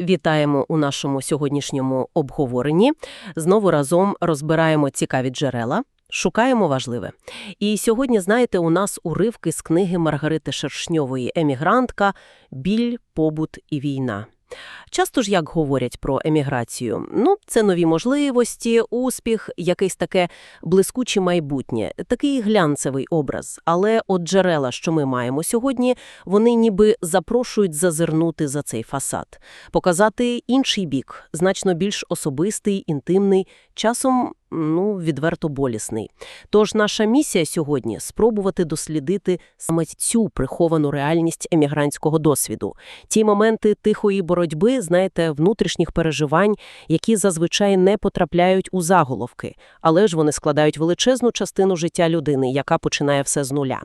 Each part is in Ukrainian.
Вітаємо у нашому сьогоднішньому обговоренні. Знову разом розбираємо цікаві джерела, шукаємо важливе. І сьогодні, знаєте, у нас уривки з книги Маргарити Шершньової «Емігрантка. Біль, побут і війна». Часто ж як говорять про еміграцію? Ну, це нові можливості, успіх, якесь таке блискуче майбутнє, такий глянцевий образ. Але от джерела, що ми маємо сьогодні, вони ніби запрошують зазирнути за цей фасад, показати інший бік, значно більш особистий, інтимний, часом, ну, відверто болісний. Тож наша місія сьогодні – спробувати дослідити саме цю приховану реальність емігрантського досвіду. Ті моменти тихої боротьби, знаєте, внутрішніх переживань, які зазвичай не потрапляють у заголовки, але ж вони складають величезну частину життя людини, яка починає все з нуля.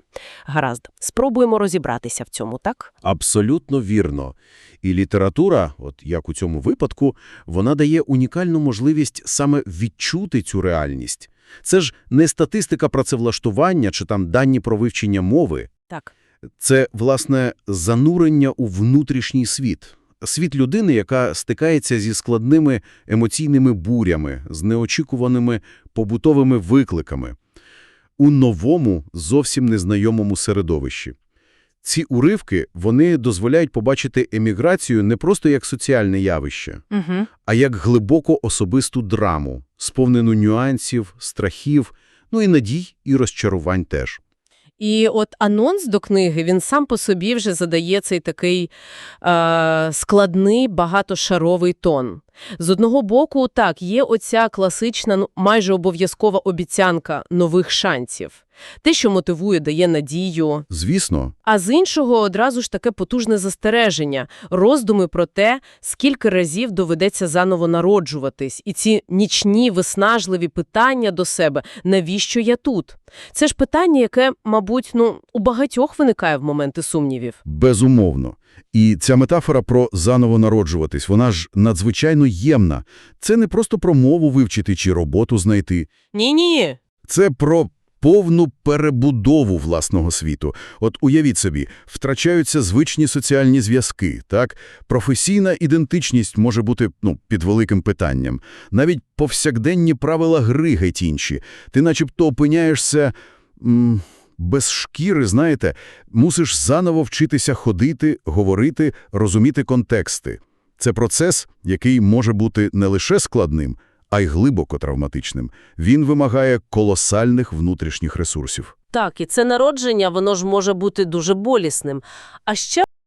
Гаразд, спробуємо розібратися в цьому, так? Абсолютно вірно. І література, от як у цьому випадку, вона дає унікальну можливість саме відчути цю реальність. Це ж не статистика працевлаштування чи там дані про вивчення мови. Так. Це, власне, занурення у внутрішній світ. Світ людини, яка стикається зі складними емоційними бурями, з неочікуваними побутовими викликами. У новому, зовсім незнайомому середовищі. Ці уривки, вони дозволяють побачити еміграцію не просто як соціальне явище, Угу. а як глибоко особисту драму, сповнену нюансів, страхів, ну і надій, і розчарувань теж. І от анонс до книги, він сам по собі вже задає цей такий е, складний, багатошаровий тон. З одного боку, так, є оця класична, ну, майже обов'язкова обіцянка нових шансів. Те, що мотивує, дає надію. Звісно, А з іншого одразу ж таке потужне застереження, роздуми про те, скільки разів доведеться заново народжуватись, і ці нічні виснажливі питання до себе «навіщо я тут?». Це ж питання, яке, мабуть, ну, у багатьох виникає в моменти сумнівів. безумовно. І ця метафора про заново народжуватись, вона ж надзвичайно ємна. Це не просто про мову вивчити чи роботу знайти. Ні-ні. Це про повну перебудову власного світу. От уявіть собі, втрачаються звичні соціальні зв'язки, так? Професійна ідентичність може бути, ну, під великим питанням. Навіть повсякденні правила гри геть інші. Ти начебто опиняєшся... М без шкіри, знаєте, мусиш заново вчитися ходити, говорити, розуміти контексти. Це процес, який може бути не лише складним, а й глибоко травматичним. Він вимагає колосальних внутрішніх ресурсів. Так, і це народження, воно ж може бути дуже болісним. А ще